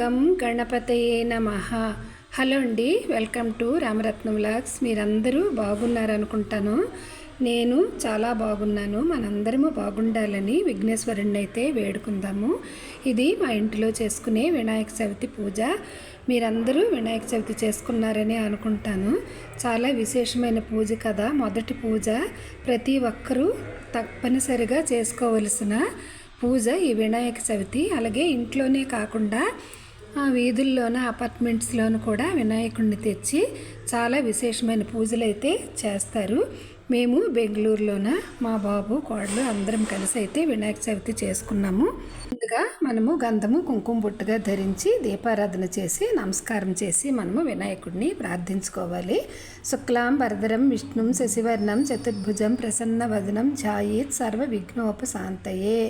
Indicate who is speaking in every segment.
Speaker 1: గం గణపతయే నమ. హలో అండి వెల్కమ్ టు రామరత్నం వ్లాగ్స్. మీరందరూ బాగున్నారనుకుంటాను. నేను చాలా బాగున్నాను. మనందరము బాగుండాలని విఘ్నేశ్వరుణ్ణి అయితే వేడుకుందాము. ఇది మా ఇంటిలో చేసుకునే వినాయక చవితి పూజ. మీరందరూ వినాయక చవితి చేసుకున్నారని అనుకుంటాను. చాలా విశేషమైన పూజ కదా. మొదటి పూజ. ప్రతి ఒక్కరూ తప్పనిసరిగా చేసుకోవలసిన పూజ ఈ వినాయక చవితి అలాగే ఇంట్లోనే కాకుండా వీధుల్లోనూ వీధుల్లోన కూడా వినాయకుడిని తెచ్చి చాలా విశేషమైన పూజలు అయితే చేస్తారు. మేము బెంగళూరులోన మా బాబు కోడలు అందరం కలిసి అయితే వినాయక చవితి చేసుకున్నాము. ముందుగా మనము గంధము కుంకుమ బొట్టుగా ధరించి దీపారాధన చేసి నమస్కారం చేసి మనము వినాయకుడిని ప్రార్థించుకోవాలి. శుక్లాం వరదరం విష్ణుం శశివర్ణం చతుర్భుజం ప్రసన్న వదనం ఛాయేత్ సర్వ విఘ్నోపశాంతయే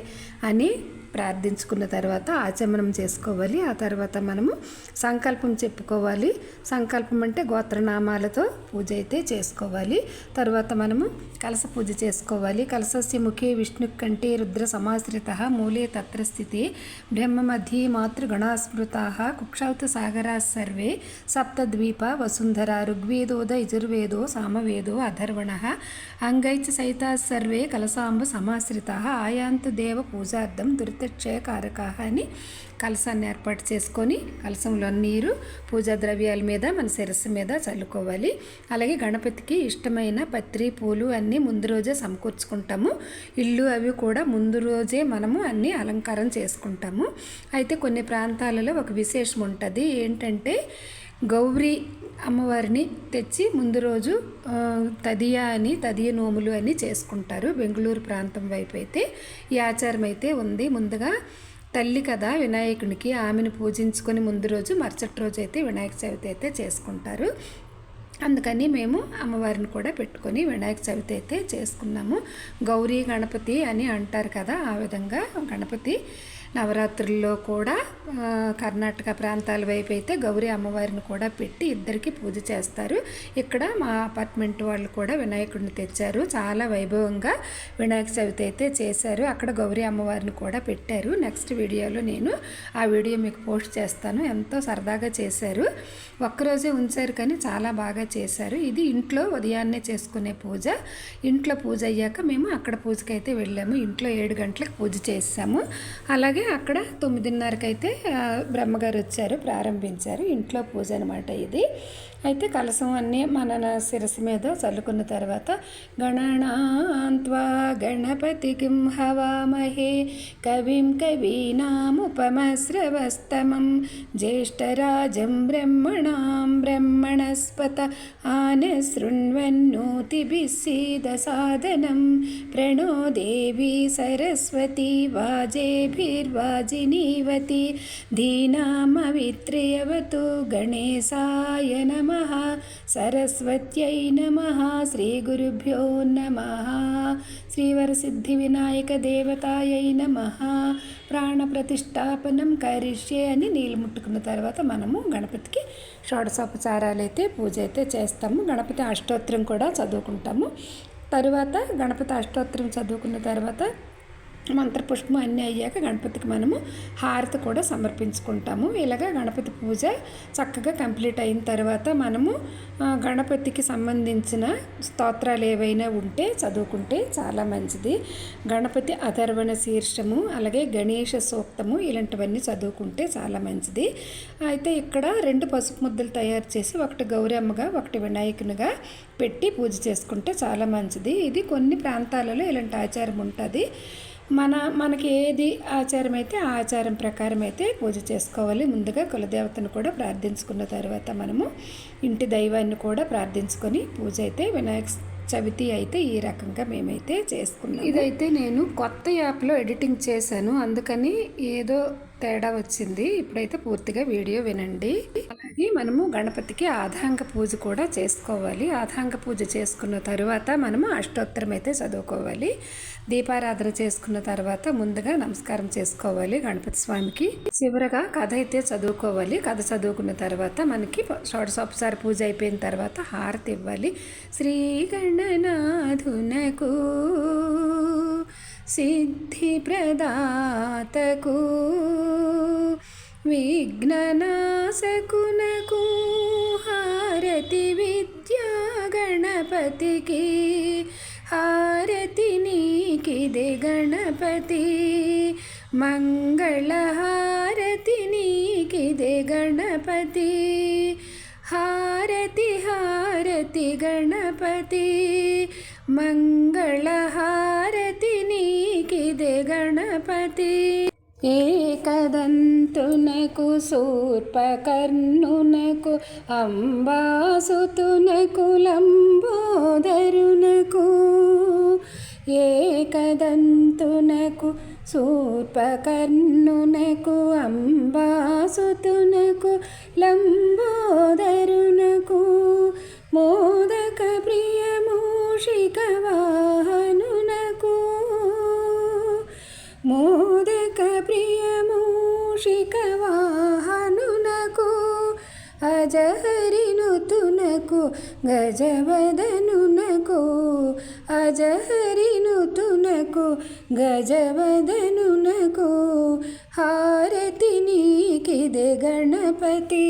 Speaker 1: అని ప్రార్థించుకున్న తర్వాత ఆచమనం చేసుకోవాలి. ఆ తర్వాత మనము సంకల్పం చెప్పుకోవాలి. సంకల్పం అంటే గోత్రనామాలతో పూజ అయితే చేసుకోవాలి. తర్వాత మనము కలస పూజ చేసుకోవాలి. కలసస్య ముఖే విష్ణు కంటే రుద్ర సమాశ్రిత మూలే తత్రస్థితి బ్రహ్మ మధ్య మాతృగణాస్మృత కుక్షౌత సాగరా సర్వే సప్తద్వీప వసుంధర ఋగ్వేదోద యజుర్వేదో సామవేదో అధర్వణ అంగైచ సైతా సర్వే కలసాంబ సమాశ్రిత ఆయాంతు దేవ పూజార్థం దురిత క్షయకారక అని కలసాన్ని ఏర్పాటు చేసుకొని కలసంలో నీరు పూజా ద్రవ్యాల మీద మన శిరస్సు మీద చల్లుకోవాలి. అలాగే గణపతికి ఇష్టమైన పత్రి పూలు అన్నీ ముందు రోజే సమకూర్చుకుంటాము. ఇల్లు అవి కూడా ముందు రోజే మనము అన్నీ అలంకారం చేసుకుంటాము. అయితే కొన్ని ప్రాంతాలలో ఒక విశేషం ఉంటుంది. ఏంటంటే గౌరీ అమ్మవారిని తెచ్చి ముందు రోజు తదియా అని తదియ నోములు అని చేసుకుంటారు. బెంగళూరు ప్రాంతం వైపు అయితే ఈ ఆచారం అయితే ఉంది. ముందుగా తల్లి కదా వినాయకునికి ఆమెను పూజించుకొని ముందు రోజు మరుసటి రోజు అయితే వినాయక చవితి అయితే చేసుకుంటారు. అందుకని మేము అమ్మవారిని కూడా పెట్టుకొని వినాయక చవితి అయితే చేసుకున్నాము. గౌరీ గణపతి అని అంటారు కదా ఆ విధంగా. గణపతి నవరాత్రుల్లో కూడా కర్ణాటక ప్రాంతాల వైపు అయితే గౌరీ అమ్మవారిని కూడా పెట్టి ఇద్దరికి పూజ చేస్తారు. ఇక్కడ మా అపార్ట్మెంట్ వాళ్ళు కూడా వినాయకుడిని తెచ్చారు. చాలా వైభవంగా వినాయక చవితి అయితే చేశారు. అక్కడ గౌరీ అమ్మవారిని కూడా పెట్టారు. నెక్స్ట్ వీడియోలో నేను ఆ వీడియో మీకు పోస్ట్ చేస్తాను. ఎంతో సరదాగా చేశారు. ఒక్కరోజే ఉంచారు కానీ చాలా బాగా చేశారు. ఇది ఇంట్లో ఉదయాన్నే చేసుకునే పూజ. ఇంట్లో పూజ అయ్యాక మేము అక్కడ పూజకి అయితే వెళ్ళాము. ఇంట్లో ఏడు గంటలకు పూజ చేసాము అలాగే అక్కడ తొమ్మిదిన్నరకైతే బ్రహ్మగారు వచ్చారు ప్రారంభించారు. ఇంట్లో పూజ అనమాట ఇది. అయితే కలసం అన్నీ మన శిరస్సు మీద చల్లుకున్న తర్వాత గణనాంత్వా గణపతి కిం హవామహే కవిం కవీనాముపమశ్రవస్తమం జ్యేష్ఠరాజం బ్రహ్మణ ब्रह्मणस्पत आनशृण्वन् नोतिभिश्चीदसाधनं प्रणो देवी सरस्वती वाजेभिर्वाजिनीवती। दीनामवित्रियवतु गणेशाय नमः। सरस्वत्यै नमः। श्रीगुरुभ्यो नमः। श्रीवरसिद्धिविनायकदेवतायै नमः। ప్రాణ ప్రతిష్టాపనం కరిష్యే అని నీళ్ళు ముట్టుకున్న తర్వాత మనము గణపతికి షోడశోపచారాలు అయితే పూజ అయితే చేస్తాము. గణపతి అష్టోత్తరం కూడా చదువుకుంటాము. తరువాత గణపతి అష్టోత్తరం చదువుకున్న తర్వాత మంత్రపుష్పం అన్నీ అయ్యాక గణపతికి మనము హారతి కూడా సమర్పించుకుంటాము. ఇలాగ గణపతి పూజ చక్కగా కంప్లీట్ అయిన తర్వాత మనము గణపతికి సంబంధించిన స్తోత్రాలు ఏవైనా ఉంటే చదువుకుంటే చాలా మంచిది. గణపతి అధర్వణ శీర్షము అలాగే గణేష సూక్తము ఇలాంటివన్నీ చదువుకుంటే చాలా మంచిది. అయితే ఇక్కడ రెండు పసుపు ముద్దలు తయారు చేసి ఒకటి గౌరమ్మగా ఒకటి వినాయకునిగా పెట్టి పూజ చేసుకుంటే చాలా మంచిది. ఇది కొన్ని ప్రాంతాలలో ఇలాంటి ఆచారం ఉంటుంది. మన మనకి ఏది ఆచారం అయితే ఆ ఆచారం ప్రకారం అయితే పూజ చేసుకోవాలి. ముందుగా కులదేవతను కూడా ప్రార్థించుకున్న తర్వాత మనము ఇంటి దైవాన్ని కూడా ప్రార్థించుకొని పూజ అయితే వినాయక చవితి అయితే ఈ రకంగా మేమైతే చేసుకున్నాం ఇదైతే నేను కొత్త యాప్లో ఎడిటింగ్ చేశాను. అందుకని ఏదో తేడా వచ్చింది. ఇప్పుడైతే పూర్తిగా వీడియో వినండి. అలాగే మనము గణపతికి ఆధాంగ పూజ కూడా చేసుకోవాలి. ఆధాంగ పూజ చేసుకున్న తర్వాత మనము అష్టోత్తరం అయితే చదువుకోవాలి. దీపారాధన చేసుకున్న తర్వాత ముందుగా నమస్కారం చేసుకోవాలి గణపతి స్వామికి. చివరగా కథ అయితే చదువుకోవాలి. కథ చదువుకున్న తర్వాత మనకి షోడశోపసారి పూజ అయిపోయిన తర్వాత హారతి ఇవ్వాలి. శ్రీ గణనాథునకు सिद्धिप्रदातकु। विघ्ननासकु हारति विद्या गणपति हारति नीकिदे गणपति। मङ्गलहारति नीकिदे गणपति। हारति हारति गणपति। మంగళహారతి నీకిదే గణపతి. ఏకదంతునకు సూర్పకర్ణునకు అంబాసుతునకు లంబోదరునకు. ఏకదంతునకు సూర్పకర్ణునకు అంబాసుతునకు లంబోద అజహరినుతునకు గజవదనునకు అజహరినుతునకు గజవదనునకు హారతి నీకిదే గణపతి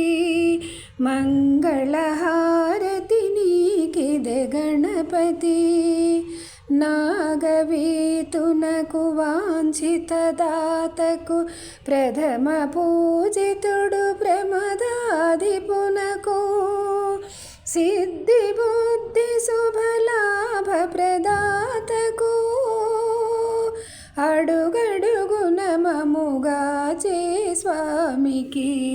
Speaker 1: మంగళహారతి నీకిదే గణపతి. నాగవీతునకు వాంఛితదాతకు ప్రథమ పూజితుడు ప్రమదాదిపునకు. సిద్ధి బుద్ధి శుభలాభ ప్రదాతకు. అడుగడుగున మముగా చే స్వామికి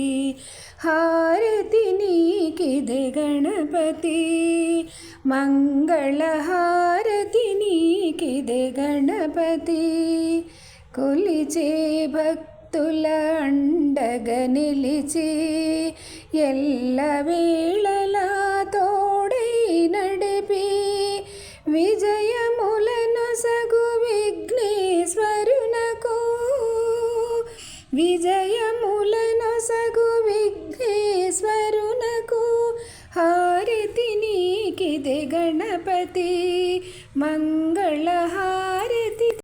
Speaker 1: హారతి నీకిదే గణపతి మంగళహారతి నీకిదే గణపతి కొలిచే భక్తుల అండగ నిలిచి ఎల్ల వేళలా తోడై నడిపి విజయములను సగు విఘ్నేశ్వరునకు విజయములను హారతి నీకిదే గణపతి మంగళ